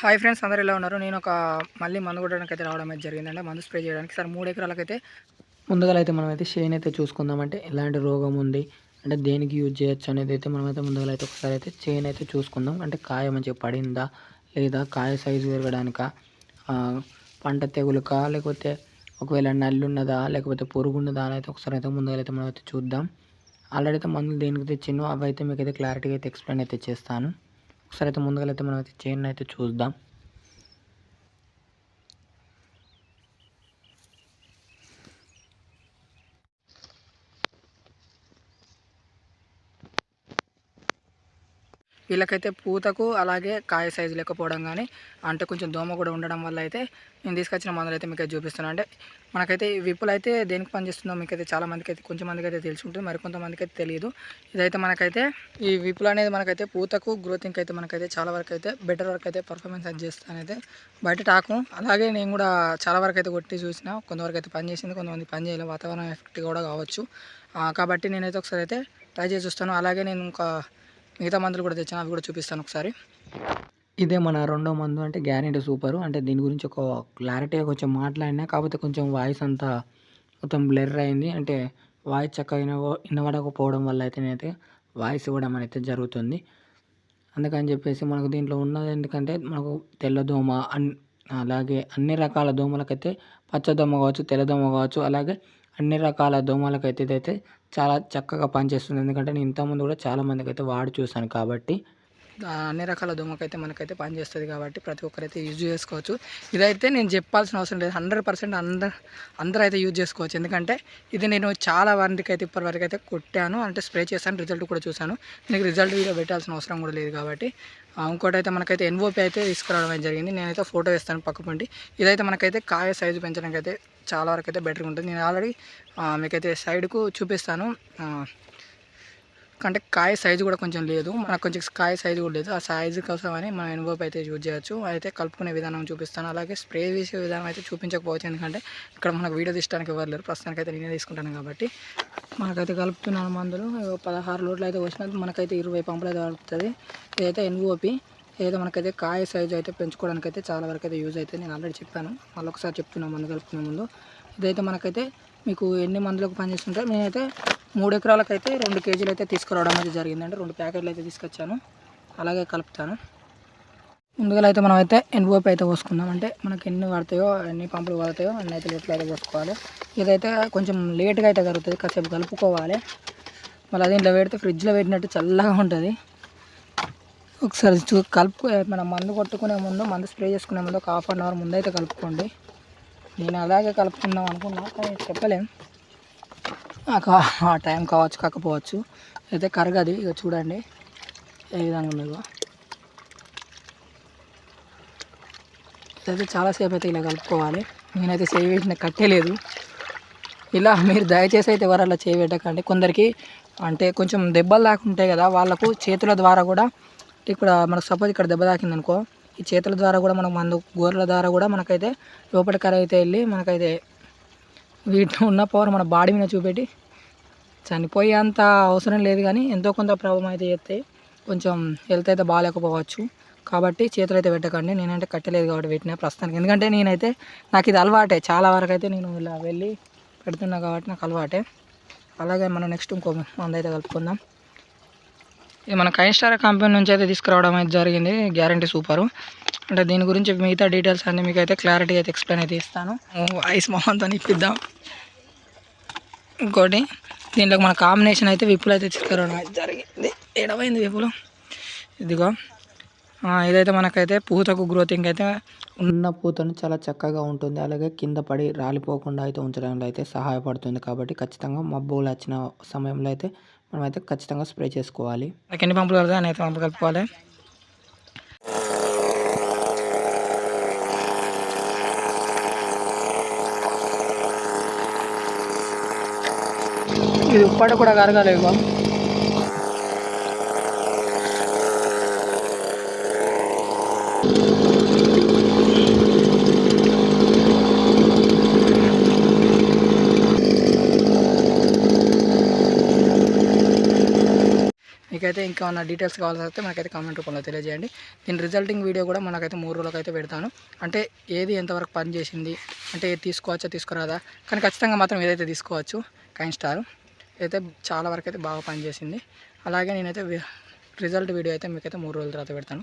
Hi friends అందరు ఎలా ఉన్నారు? నేను ఒక మళ్ళీ మందు కొట్టడానికి అయితే రావడం అయితే జరిగిందండి. మందు స్ప్రే చేయడానికి. సార్ మూడు ఎకరాలకైతే ముందుగా అయితే మనం అయితే షేన్ అయితే చూసుకుందామంటే ఎలాంటి రోగం ఉంది అంటే దేనికి యూజ్ చేయొచ్చు అనేది అయితే మనం అయితే ముందుగా అయితే ఒకసారి అయితే చైన్ అయితే చూసుకుందాం. అంటే కాయ మంచిగా పడిందా లేదా కాయ సైజు పెరగడానిక? పంట తెగులుకా? లేకపోతే ఒకవేళ నల్లి ఉన్నదా? లేకపోతే పొరుగు ఉన్నదా అని అయితే ఒకసారి అయితే ముందుగా అయితే మనం అయితే చూద్దాం. ఆల్రెడీ అయితే మందులు దేనికి తెచ్చిందో అవి అయితే మీకు అయితే క్లారిటీగా అయితే ఎక్స్ప్లెయిన్ అయితే చేస్తాను. ఒకసారి అయితే ముందుగా అయితే మనం అయితే చైన్ అయితే చూద్దాం. వీళ్ళకైతే పూతకు అలాగే కాయ సైజు లేకపోవడం కానీ అంటే కొంచెం దోమ కూడా ఉండడం వల్ల అయితే నేను తీసుకొచ్చిన మందులు అయితే మీకు అయితే చూపిస్తున్నాను. అంటే మనకైతే ఈ విప్పులు అయితే దేనికి పనిచేస్తుందో మీకు అయితే చాలా మందికి అయితే కొంచెం మందికి అయితే తెలిసి ఉంటుంది మరి కొంతమందికి అయితే తెలియదు. ఇదైతే మనకైతే ఈ విప్పులు అనేది మనకైతే పూతకు గ్రోతింగ్కి అయితే మనకైతే చాలా వరకు అయితే బెటర్ వరకు అయితే పర్ఫార్మెన్స్ అది చేస్తానైతే అయితే బయట టాకు. అలాగే నేను కూడా చాలా వరకు అయితే కొట్టి చూసిన కొంతవరకు అయితే పని చేసింది కొంతమంది పని చేయలేదు వాతావరణం ఎఫెక్ట్ కూడా కావచ్చు. కాబట్టి నేనైతే ఒకసారి అయితే ట్రై చేసి చూస్తాను. అలాగే నేను ఇంకా మిగతా మందులు కూడా తెచ్చాను అవి కూడా చూపిస్తాను ఒకసారి. ఇదే మన రెండో మందు అంటే గ్యారెంటీ సూపర్. అంటే దీని గురించి ఒక క్లారిటీగా కొంచెం మాట్లాడినా కాకపోతే కొంచెం వాయిస్ అంతా మొత్తం బ్లర్ అయింది. అంటే వాయిస్ చక్కగా వినవ వినబడకపోవడం వల్ల అయితే నేనైతే వాయిస్ ఇవ్వడం అనేది జరుగుతుంది. అందుకని చెప్పేసి మనకు దీంట్లో ఉన్నది ఎందుకంటే మనకు తెల్లదోమ అన్ అలాగే అన్ని రకాల దోమలకైతే పచ్చదోమ కావచ్చు తెల్లదోమ కావచ్చు అలాగే అన్ని రకాల దోమలకైతే ఇదైతే చాలా చక్కగా పనిచేస్తుంది. ఎందుకంటే నేను ఇంతకుముందు కూడా చాలామందికి అయితే వాడి చూశాను కాబట్టి అన్ని రకాల దోమకైతే మనకైతే పనిచేస్తుంది కాబట్టి ప్రతి ఒక్కరైతే యూజ్ చేసుకోవచ్చు. ఇదైతే నేను చెప్పాల్సిన అవసరం లేదు. హండ్రెడ్ పర్సెంట్ అందరు అందరూ అయితే యూజ్ చేసుకోవచ్చు. ఎందుకంటే ఇది నేను చాలా వారికి అయితే ఇప్పటివరకు అయితే కొట్టాను. అంటే స్ప్రే చేశాను రిజల్ట్ కూడా చూశాను. నీకు రిజల్ట్ వీడియో పెట్టాల్సిన అవసరం కూడా లేదు కాబట్టి. ఇంకోటైతే ఇంకోటి అయితే మనకైతే ఎన్ఓపి అయితే తీసుకురావడం జరిగింది. నేనైతే ఫోటో వేస్తాను పక్కపండి ఇదైతే మనకైతే కాయ సైజు పెంచడానికి అయితే చాలా వరకు అయితే బెటర్గా ఉంటుంది. నేను ఆల్రెడీ మీకైతే సైడ్కు చూపిస్తాను. అంటే కాయ సైజు కూడా కొంచెం లేదు. మనకు కొంచెం కాయ సైజు కూడా లేదు. ఆ సైజు కోసం అని మనం ఎన్వోప్ అయితే యూజ్ చేయొచ్చు. అయితే కలుపుకునే విధానం చూపిస్తాను. అలాగే స్ప్రే వేసే విధానం అయితే చూపించకపోవచ్చు. ఎందుకంటే ఇక్కడ మనకు వీడియో తీసడానికి ఎవరు లేరు. ప్రస్తుతానికి అయితే నేనే తీసుకుంటాను కాబట్టి. మనకైతే కలుపుతున్నాను మందులు. పదహారు లోట్లు అయితే వచ్చినది మనకైతే ఇరవై పంపులు అయితే కలుపుతుంది. ఇదైతే ఎన్ఓపి. ఏదో మనకైతే కాయ సైజు అయితే పెంచుకోవడానికి అయితే చాలా వరకు అయితే యూజ్ అయితే నేను ఆల్రెడీ చెప్పాను. మళ్ళీ ఒకసారి చెప్తున్నాను మందు కలుపుకునే ముందు. ఇదైతే మనకైతే మీకు ఎన్ని మందులకు పనిచేస్తుంటే నేనైతే మూడు ఎకరాలకైతే రెండు కేజీలు అయితే తీసుకురావడం అయితే జరిగిందండి. రెండు ప్యాకెట్లు అయితే తీసుకొచ్చాను. అలాగే కలుపుతాను. ముందుగా అయితే మనం అయితే ఎన్ఓపి అయితే పోసుకుందాం. అంటే మనకి ఎన్ని పడతాయో ఎన్ని పంపులు పడతాయో అన్ని అయితే లీటర్లు అయితే పోసుకోవాలి. ఇదైతే కొంచెం లేట్గా అయితే కలుగుతుంది కాసేపు కలుపుకోవాలి. మళ్ళీ అది ఇంట్లో పెడితే ఫ్రిడ్జ్లో పెట్టినట్టు చల్లగా ఉంటుంది. ఒకసారి చూ కలుపు మనం మందు కొట్టుకునే ముందు మందు స్ప్రే చేసుకునే ముందు ఒక హాఫ్ అన్ అవర్ ముందు అయితే కలుపుకోండి. నేను అలాగే కలుపుకుందాం అనుకున్నా కానీ చెప్పలేం. ఆ- ఆ టైం కావచ్చు కాకపోవచ్చు. అయితే కరగది ఇక చూడండి. ఏ విధంగా ఉందో అయితే చాలాసేపు అయితే ఇలా కలుపుకోవాలి. నేనైతే సేవ్ చేసిన కట్టేలేదు ఇలా మీరు దయచేసి అయితే ఎవరు అలా చేయబెట్టకండి కొందరికి అంటే కొంచెం దెబ్బలు దాకా ఉంటాయి కదా వాళ్ళకు చేతుల ద్వారా కూడా ఇక్కడ మనకు సపోజ్ ఇక్కడ దెబ్బ తాకింది అనుకో ఈ చేతుల ద్వారా కూడా మనకు మందు గోర్ల ద్వారా కూడా మనకైతే లోపలి అయితే వెళ్ళి మనకైతే వీటిలో ఉన్న పవర్ మన బాడీ మీద చూపెట్టి చనిపోయే అంత అవసరం లేదు కానీ ఎంతో కొంత ప్రాబ్లం అయితే చేస్తాయి కొంచెం హెల్త్ అయితే బాగాలేకపోవచ్చు. కాబట్టి చేతులు అయితే పెట్టకండి. నేనంటే కట్టలేదు కాబట్టి పెట్టిన ప్రస్తుతానికి. ఎందుకంటే నేనైతే నాకు ఇది అలవాటే. చాలా వరకు అయితే నేను ఇలా వెళ్ళి పెడుతున్నా కాబట్టి నాకు అలవాటే. అలాగే మనం నెక్స్ట్ ఇంకో మంది అయితే కలుపుకుందాం. ఇది మన కైన్స్టార్ కంపెనీ నుంచి అయితే తీసుకురావడం అయితే జరిగింది. Guarantee super. అంటే దీని గురించి మిగతా డీటెయిల్స్ అన్ని మీకు అయితే క్లారిటీ అయితే ఎక్స్ప్లెయిన్ అయితే ఇస్తాను. ఐస్ మొహంతో ఇప్పిద్దాం ఇంకోటి దీంట్లో మన కాంబినేషన్ అయితే విప్పులు అయితే తీసుకురావడం అయితే జరిగింది. ఏడవైంది విప్పులు? ఇదిగో. ఇదైతే మనకైతే పూతకు గ్రోతింగ్ అయితే ఉన్న పూతను చాలా చక్కగా ఉంటుంది. అలాగే కింద పడి రాలిపోకుండా అయితే ఉంచడంలో అయితే సహాయపడుతుంది. కాబట్టి ఖచ్చితంగా మబ్బులు వచ్చిన సమయంలో అయితే మనం అయితే ఖచ్చితంగా స్ప్రే చేసుకోవాలి. ఎన్ని పంపులు కలుగుతాయి అన్ని అయితే పంపులు కలుపుకోవాలి. ఇది ಉಪ್ಪಾಡ కూడా ಕರಗಾಲ ಈಗ మీకైతే ఇంకా డీటెయిల్స్ కావాల్సి వస్తే మనకైతే కామెంట్ రూపంలో తెలియజేయండి. దీని రిజల్టింగ్ వీడియో కూడా మనకైతే మూడు రోజులకు అయితే పెడతాను. అంటే ఏది ఎంతవరకు పని చేసింది అంటే తీసుకోవచ్చా తీసుకురాదా కానీ ఖచ్చితంగా మాత్రం ఏదైతే తీసుకోవచ్చు కైన్ స్టార్. అయితే చాలా వరకు అయితే బాగా పనిచేసింది. అలాగే నేనైతే రిజల్ట్ వీడియో అయితే మీకైతే మూడు రోజుల తర్వాత పెడతాను.